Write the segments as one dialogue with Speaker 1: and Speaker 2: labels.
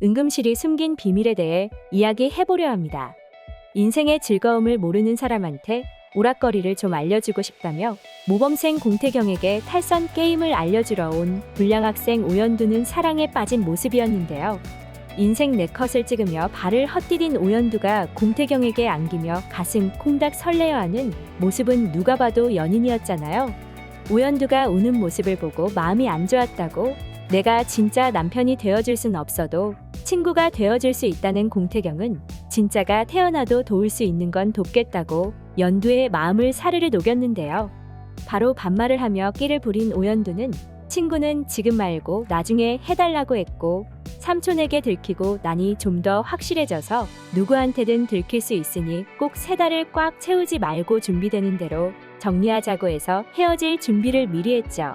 Speaker 1: 은금실이 숨긴 비밀에 대해 이야기해보려 합니다. 인생의 즐거움을 모르는 사람한테 오락거리를 좀 알려주고 싶다며 모범생 공태경에게 탈선 게임을 알려주러 온 불량 학생 오연두는 사랑에 빠진 모습이었는데요. 인생 네 컷을 찍으며 발을 헛디딘 오연두가 공태경에게 안기며 가슴 콩닥 설레어하는 모습은 누가 봐도 연인이었잖아요. 오연두가 우는 모습을 보고 마음이 안 좋았다고 내가 진짜 남편이 되어줄 순 없어도 친구가 되어줄 수 있다는 공태경은 진짜가 태어나도 도울 수 있는 건 돕겠다고 연두의 마음을 사르르 녹였는데요. 바로 반말을 하며 끼를 부린 오연두는 친구는 지금 말고 나중에 해달라고 했고 삼촌에게 들키고 나니 좀더 확실해져서 누구한테든 들킬 수 있으니 꼭 세 달을 꽉 채우지 말고 준비되는 대로 정리하자고 해서 헤어질 준비를 미리 했죠.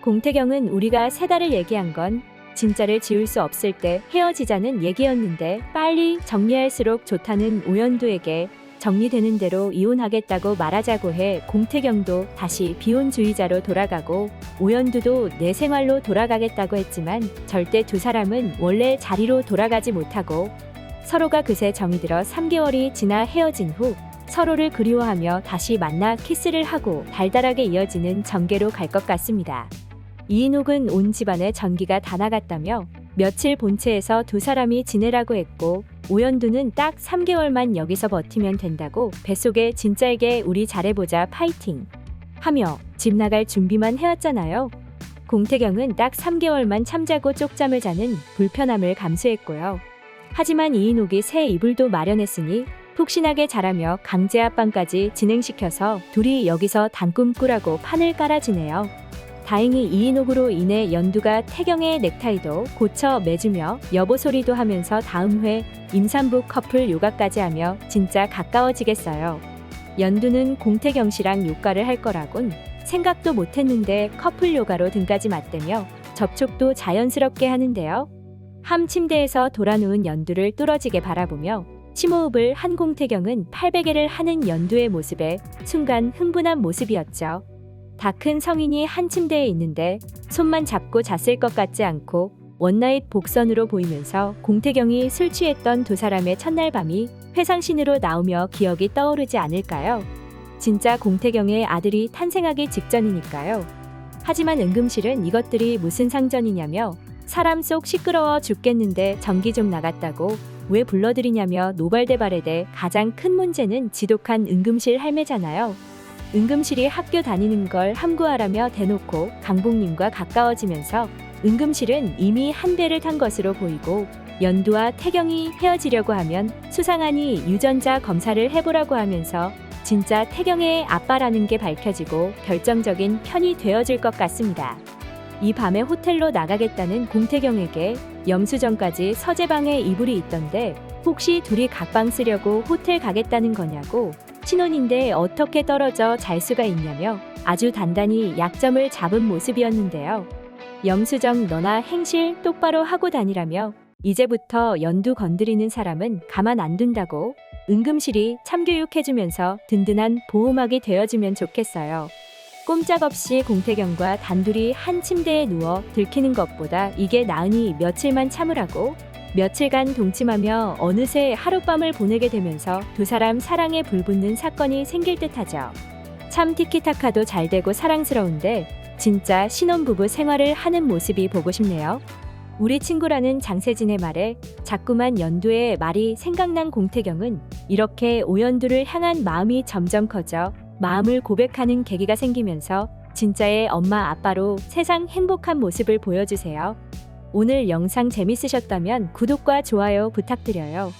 Speaker 1: 공태경은 우리가 세 달을 얘기한 건 진짜를 지울 수 없을 때 헤어지자는 얘기였는데 빨리 정리할수록 좋다는 오연두에게 정리되는 대로 이혼하겠다고 말하자고 해 공태경도 다시 비혼주의자로 돌아가고 오연두도 내 생활로 돌아가겠다고 했지만 절대 두 사람은 원래 자리로 돌아가지 못하고 서로가 그새 정이 들어 3개월이 지나 헤어진 후 서로를 그리워하며 다시 만나 키스를 하고 달달하게 이어지는 전개로 갈 것 같습니다. 이인옥은 온 집안에 전기가 다 나갔다며 며칠 본체에서 두 사람이 지내라고 했고 오연두는 딱 3개월만 여기서 버티면 된다고 뱃속에 진짜에게 우리 잘해보자 파이팅 하며 집 나갈 준비만 해왔잖아요. 공태경은 딱 3개월만 참자고 쪽잠을 자는 불편함을 감수했고요. 하지만 이인옥이 새 이불도 마련했으니 푹신하게 자라며 강제 합방까지 진행시켜서 둘이 여기서 단꿈 꾸라고 판을 깔아주네요. 다행히 이인옥으로 인해 연두가 태경의 넥타이도 고쳐 매주며 여보 소리도 하면서 다음 회 임산부 커플 요가까지 하며 진짜 가까워지겠어요. 연두는 공태경 씨랑 요가를 할 거라곤 생각도 못했는데 커플 요가로 등까지 맞대며 접촉도 자연스럽게 하는데요. 함 침대에서 돌아누운 연두를 뚫어지게 바라보며 심호흡을 한 공태경은 800개를 하는 연두의 모습에 순간 흥분한 모습이었죠. 다 큰 성인이 한 침대에 있는데 손만 잡고 잤을 것 같지 않고 원나잇 복선으로 보이면서 공태경이 술 취했던 두 사람의 첫날 밤이 회상신으로 나오며 기억이 떠오르지 않을까요? 진짜 공태경의 아들이 탄생하기 직전이니까요. 하지만 응금실은 이것들이 무슨 상전이냐며 사람 속 시끄러워 죽겠는데 전기 좀 나갔다고 왜 불러들이냐며 노발대발에 가장 큰 문제는 지독한 응금실 할매잖아요. 응금실이 학교 다니는 걸 함구하라며 대놓고 강복님과 가까워지면서 응금실은 이미 한 배를 탄 것으로 보이고 연두와 태경이 헤어지려고 하면 수상하니 유전자 검사를 해보라고 하면서 진짜 태경의 아빠라는 게 밝혀지고 결정적인 편이 되어줄 것 같습니다. 이 밤에 호텔로 나가겠다는 공태경에게 염수전까지 서재방에 이불이 있던데 혹시 둘이 각방 쓰려고 호텔 가겠다는 거냐고 신혼인데 어떻게 떨어져 잘 수가 있냐며 아주 단단히 약점을 잡은 모습이었는데요. 염수정 너나 행실 똑바로 하고 다니라며 이제부터 연두 건드리는 사람은 가만 안 둔다고 응금실이 참교육해주면서 든든한 보호막이 되어주면 좋겠어요. 꼼짝없이 공태경과 단둘이 한 침대에 누워 들키는 것보다 이게 나으니 며칠만 참으라고 며칠간 동침하며 어느새 하룻밤을 보내게 되면서 두 사람 사랑에 불붙는 사건이 생길 듯하죠. 참 티키타카도 잘 되고 사랑스러운데 진짜 신혼부부 생활을 하는 모습이 보고 싶네요. 우리 친구라는 장세진의 말에 자꾸만 연두의 말이 생각난 공태경은 이렇게 오연두를 향한 마음이 점점 커져 마음을 고백하는 계기가 생기면서 진짜의 엄마 아빠로 세상 행복한 모습을 보여주세요. 오늘 영상 재밌으셨다면 구독과 좋아요 부탁드려요.